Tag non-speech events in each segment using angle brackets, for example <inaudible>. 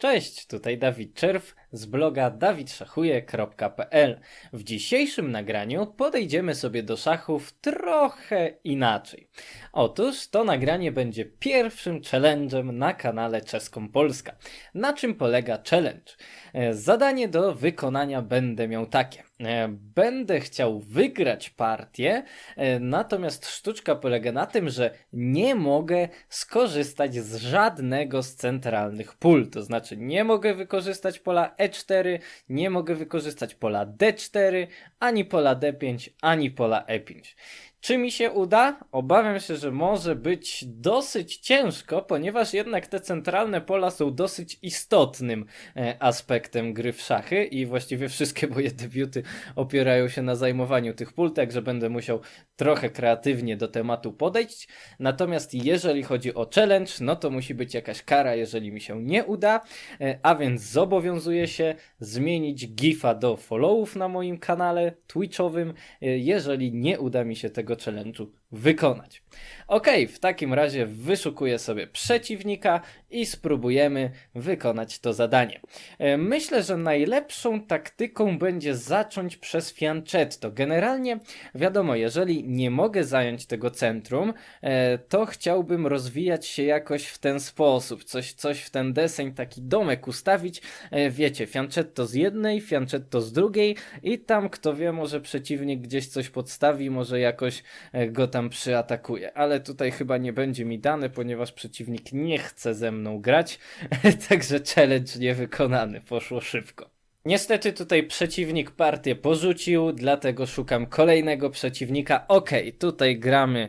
Cześć, tutaj Dawid Czerw z bloga dawidszachuje.pl. W dzisiejszym nagraniu podejdziemy sobie do szachów trochę inaczej. Otóż to nagranie będzie pierwszym challenge'em na kanale Czeską Polska. Na czym polega challenge? E, Zadanie do wykonania będę miał takie. E, Będę chciał wygrać partię, e, natomiast sztuczka polega na tym, że nie mogę skorzystać z żadnego z centralnych pól. To znaczy, nie mogę wykorzystać pola E4, nie mogę wykorzystać pola D4, ani pola D5, ani pola E5. Czy mi się uda? Obawiam się, że może być dosyć ciężko, ponieważ jednak te centralne pola są dosyć istotnym e, aspektem gry w szachy i właściwie wszystkie moje debiuty opierają się na zajmowaniu tych pól, także będę musiał trochę kreatywnie do tematu podejść. Natomiast jeżeli chodzi o challenge, no to musi być jakaś kara, jeżeli mi się nie uda, e, a więc zobowiązuję się zmienić gifa do followów na moim kanale twitchowym, e, jeżeli nie uda mi się tego 个成人组 wykonać. Ok, w takim razie wyszukuję sobie przeciwnika i spróbujemy wykonać to zadanie. E, Myślę, że najlepszą taktyką będzie zacząć przez fianchetto. Generalnie, wiadomo, jeżeli nie mogę zająć tego centrum, e, to chciałbym rozwijać się jakoś w ten sposób, coś, coś w ten deseń, taki domek ustawić. E, Wiecie, fianchetto z jednej, fianchetto z drugiej i tam, kto wie, może przeciwnik gdzieś coś podstawi, może jakoś go tam przyatakuje. Ale tutaj chyba nie będzie mi dane, ponieważ przeciwnik nie chce ze mną grać, <laughs> także challenge niewykonany, poszło szybko. Niestety tutaj przeciwnik partię porzucił, dlatego szukam kolejnego przeciwnika. Ok, tutaj gramy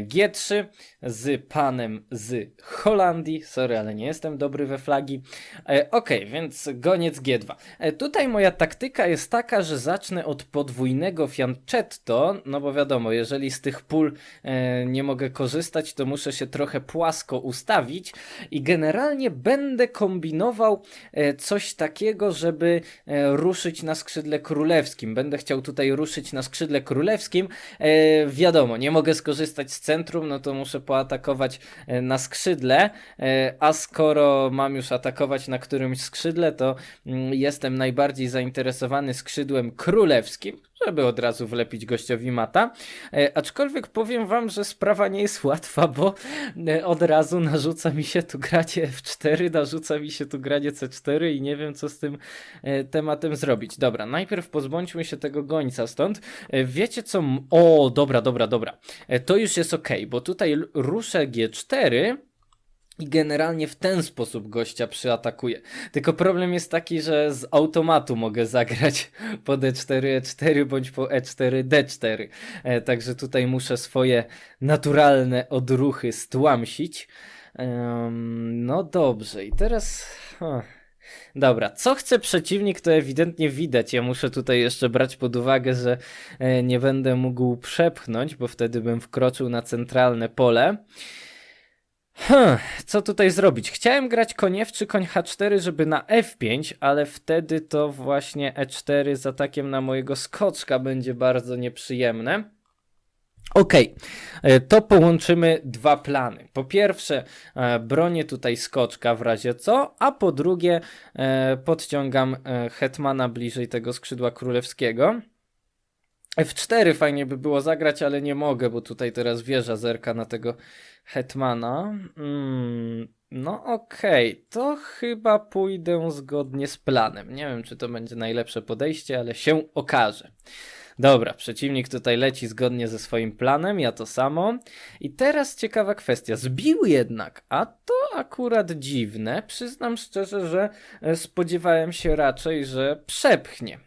G3 z panem z Holandii. Sorry, ale nie jestem dobry we flagi. E, ok, więc goniec G2. E, tutaj moja taktyka jest taka, że zacznę od podwójnego fianchetto, no bo wiadomo, jeżeli z tych pól e, nie mogę korzystać, to muszę się trochę płasko ustawić i generalnie będę kombinował e, coś takiego, żeby e, ruszyć na skrzydle królewskim. Będę chciał tutaj ruszyć na skrzydle królewskim. E, wiadomo, nie mogę skorzystać z centrum, no to muszę poatakować e, na skrzydle, e, a skoro mam już atakować na którymś skrzydle, to mm, jestem najbardziej zainteresowany skrzydłem królewskim, żeby od razu wlepić gościowi mata. E, aczkolwiek powiem wam, że sprawa nie jest łatwa, bo od razu narzuca mi się tu granie F4, narzuca mi się tu granie C4 i nie wiem co z tym tematem zrobić. Dobra, najpierw pozbądźmy się tego gońca stąd. Wiecie co? O, dobra, dobra, dobra. To już jest ok, bo tutaj ruszę G4. I generalnie w ten sposób gościa przyatakuję. Tylko problem jest taki, że z automatu mogę <laughs> zagrać po D4, E4 bądź po E E4, D4. E, także tutaj muszę swoje naturalne odruchy stłamsić. No dobrze, i teraz. Dobra, co chce przeciwnik, to ewidentnie widać. Ja muszę tutaj jeszcze brać pod uwagę, że e, nie będę mógł przepchnąć, bo wtedy bym wkroczył na centralne pole. Hmm, co tutaj zrobić? Chciałem grać koń F3, koń H4, żeby na F5, ale wtedy to właśnie E4 z atakiem na mojego skoczka będzie bardzo nieprzyjemne. Okej, e, to połączymy dwa plany. Po pierwsze, e, bronię tutaj skoczka w razie co, a po drugie, e, podciągam hetmana bliżej tego skrzydła królewskiego. F4 fajnie by było zagrać, ale nie mogę, bo tutaj teraz wieża zerka na tego hetmana. Mm, no okej, to chyba pójdę zgodnie z planem. Nie wiem, czy to będzie najlepsze podejście, ale się okaże. Dobra, przeciwnik tutaj leci zgodnie ze swoim planem, ja to samo. I teraz ciekawa kwestia. Zbił jednak, a to akurat dziwne. Przyznam szczerze, że e, spodziewałem się raczej, że przepchnie.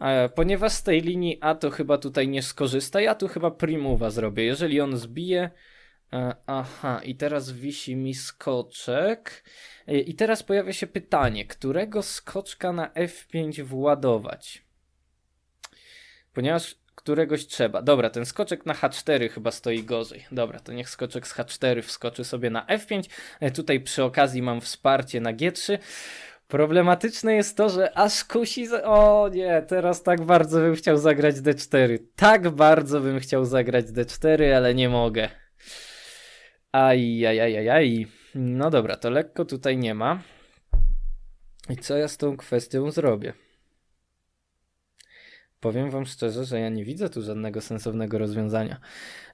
E, Ponieważ z tej linii A to chyba tutaj nie skorzysta, ja tu chyba primuwa zrobię. Jeżeli on zbije. e, Aha, i teraz wisi mi skoczek. I teraz pojawia się pytanie, którego skoczka na F5 władować? Ponieważ któregoś trzeba. Dobra, ten skoczek na H4 chyba stoi gorzej. Dobra, to niech skoczek z H4 wskoczy sobie na F5. E, Tutaj przy okazji mam wsparcie na G3. Problematyczne jest to, że aż kusi. Za... O nie, teraz tak bardzo bym chciał zagrać D4. Tak bardzo bym chciał zagrać D4, ale nie mogę. Aj, aj, aj, aj. No dobra, to lekko tutaj nie ma. I co ja z tą kwestią zrobię? Powiem wam szczerze, że ja nie widzę tu żadnego sensownego rozwiązania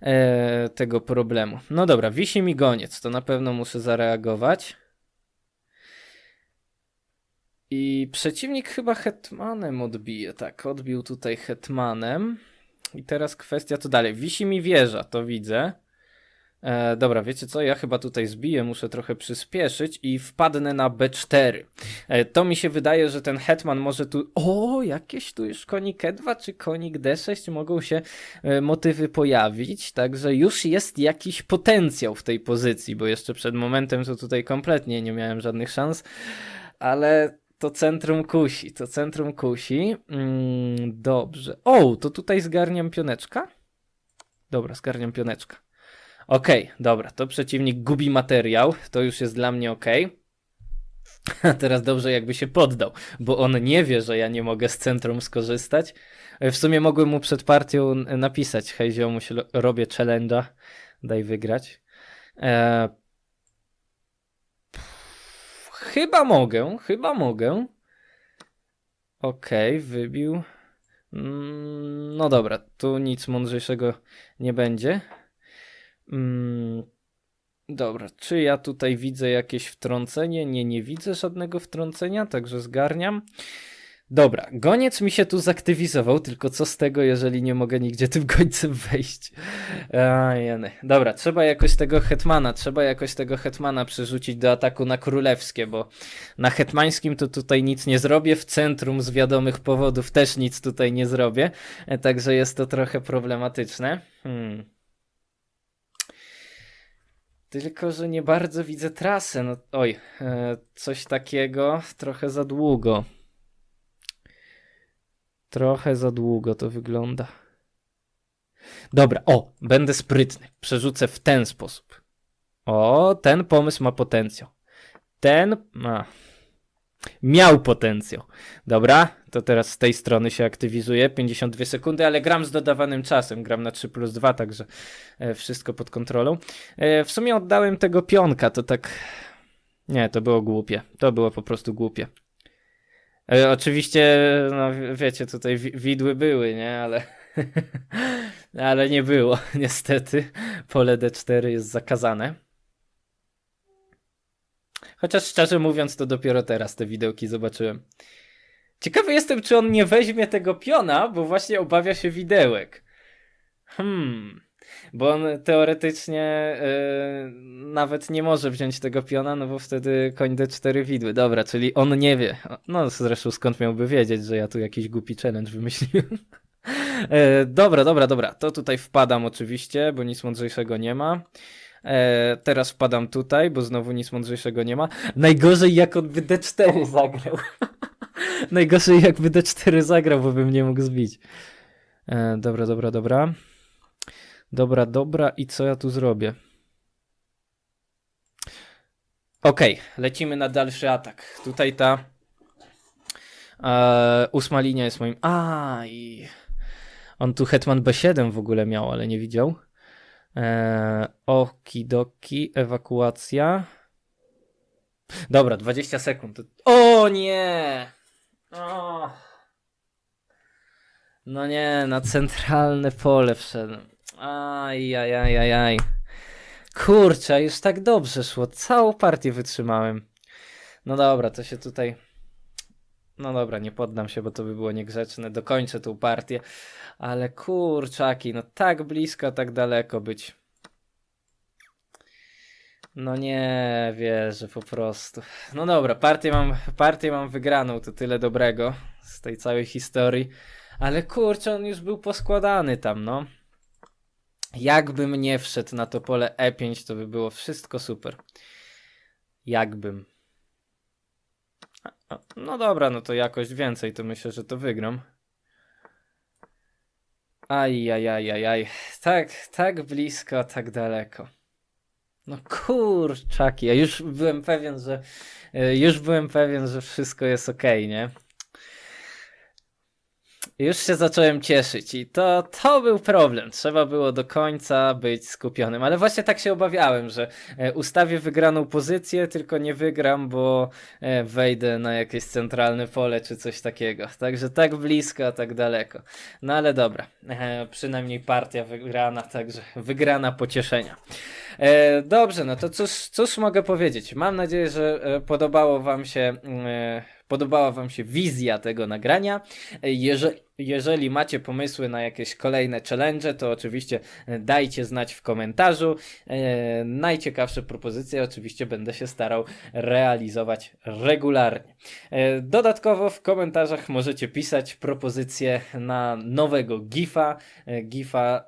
e, tego problemu. No dobra, wisi mi goniec, to na pewno muszę zareagować. I przeciwnik chyba hetmanem odbije, tak, odbił tutaj hetmanem. I teraz kwestia co dalej. Wisi mi wieża, to widzę. E, dobra, wiecie co? Ja chyba tutaj zbiję, muszę trochę przyspieszyć i wpadnę na B4. E, to mi się wydaje, że ten hetman może tu. O, jakieś tu już konik E2 czy konik D6 mogą się e, motywy pojawić, także już jest jakiś potencjał w tej pozycji, bo jeszcze przed momentem to tutaj kompletnie nie miałem żadnych szans, ale to centrum kusi, to centrum kusi. Mm, dobrze. O, to tutaj zgarniam pioneczka? Dobra, zgarniam pioneczka. Okej, dobra, to przeciwnik gubi materiał, to już jest dla mnie okej. A <laughs> teraz dobrze jakby się poddał, bo on nie wie, że ja nie mogę z centrum skorzystać. W sumie mogłem mu przed partią napisać, hej ziomuś, lo- robię challenge'a, daj wygrać. Pff, chyba mogę, chyba mogę. Okej, wybił. Mm, No dobra, tu nic mądrzejszego nie będzie. Mm, dobra, czy ja tutaj widzę jakieś wtrącenie? Nie, nie widzę żadnego wtrącenia, także zgarniam. Dobra, goniec mi się tu zaktywizował, tylko co z tego, jeżeli nie mogę nigdzie tym <laughs> gońcem wejść? A. Dobra, trzeba jakoś tego hetmana, trzeba jakoś tego hetmana przerzucić do ataku na królewskie, bo na hetmańskim to tutaj nic nie zrobię, w centrum z wiadomych powodów też nic tutaj nie zrobię, także jest to trochę problematyczne. Hmm. Tylko, że nie bardzo widzę trasę. No, oj, e, coś takiego trochę za długo. Trochę za długo to wygląda. Dobra, o, będę sprytny. Przerzucę w ten sposób. O, ten pomysł ma potencjał. Ten. Miał potencjał. Dobra, to teraz z tej strony się aktywizuje. 52 sekundy, ale gram z dodawanym czasem. Gram na 3 plus 2, także e, wszystko pod kontrolą. E, w sumie oddałem tego pionka, to tak. Nie, to było głupie. To było po prostu głupie. E, oczywiście, no wie- wiecie, tutaj wi- widły były, nie, ale. <laughs> ale nie było, <laughs> niestety. Pole D4 jest zakazane. Chociaż szczerze mówiąc, to dopiero teraz te widełki zobaczyłem. Ciekawy jestem, czy on nie weźmie tego piona, bo właśnie obawia się widełek. Hmm. Bo on teoretycznie e, nawet nie może wziąć tego piona, no bo wtedy koń D4 widły. Dobra, czyli on nie wie. No zresztą skąd miałby wiedzieć, że ja tu jakiś głupi challenge wymyśliłem. <laughs> E, dobra, dobra, dobra. To tutaj wpadam oczywiście, bo nic mądrzejszego nie ma. E, teraz wpadam tutaj, bo znowu nic mądrzejszego nie ma. Najgorzej jak on by D4 <laughs> zagrał. <laughs> Najgorzej jakby D4 zagrał, bo bym nie mógł zbić. E, dobra, dobra, dobra. Dobra, dobra. I co ja tu zrobię? Okej, lecimy na dalszy atak. Tutaj ta e, ósma linia jest moim... A, i... On tu Hetman B7 w ogóle miał, ale nie widział. E, okidoki, ewakuacja. Dobra, 20 sekund. O nie! O. No nie, na centralne pole wszedłem. Ajajajajaj. Kurczę, już tak dobrze szło. Całą partię wytrzymałem. No dobra, to się tutaj. No dobra, nie poddam się, bo to by było niegrzeczne. Dokończę tą partię. Ale kurczaki, no tak blisko, tak daleko być. No nie wierzę po prostu. No dobra, partię mam, partię mam wygraną, to tyle dobrego z tej całej historii. Ale kurczę, on już był poskładany tam, no. Jakbym nie wszedł na to pole E5, to by było wszystko super. Jakbym. No dobra, no to jakoś więcej, to myślę, że to wygram. Ajajajajaj. Tak, tak blisko, tak daleko. No kurczaki, ja już byłem pewien, że e, już byłem pewien, że wszystko jest ok, nie? Już się zacząłem cieszyć i to, to był problem. Trzeba było do końca być skupionym, ale właśnie tak się obawiałem, że e, ustawię wygraną pozycję, tylko nie wygram, bo e, wejdę na jakieś centralne pole czy coś takiego. Także tak blisko, a tak daleko. No ale dobra, e, przynajmniej partia wygrana, także wygrana pocieszenia. Dobrze, no to cóż, cóż mogę powiedzieć? Mam nadzieję, że podobało wam się, e, podobała wam się wizja tego nagrania. Jeżeli, jeżeli macie pomysły na jakieś kolejne challenge, to oczywiście dajcie znać w komentarzu. E, najciekawsze propozycje oczywiście będę się starał realizować regularnie. E, dodatkowo w komentarzach możecie pisać propozycje na nowego GIFa, e, GIFa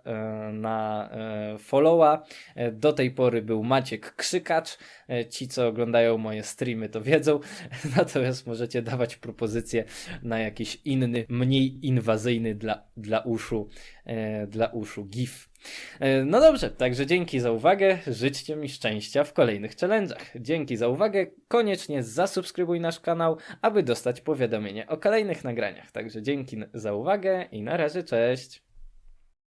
na followa. Do tej pory był Maciek Krzykacz. Ci, co oglądają moje streamy, to wiedzą. <laughs> Natomiast możecie dawać propozycje na jakiś inny, mniej inwazyjny dla, dla uszu, e, dla uszu GIF. E, No dobrze, także dzięki za uwagę. Życzcie mi szczęścia w kolejnych challenge'ach. Dzięki za uwagę. Koniecznie zasubskrybuj nasz kanał, aby dostać powiadomienie o kolejnych nagraniach. Także dzięki za uwagę i na razie, cześć.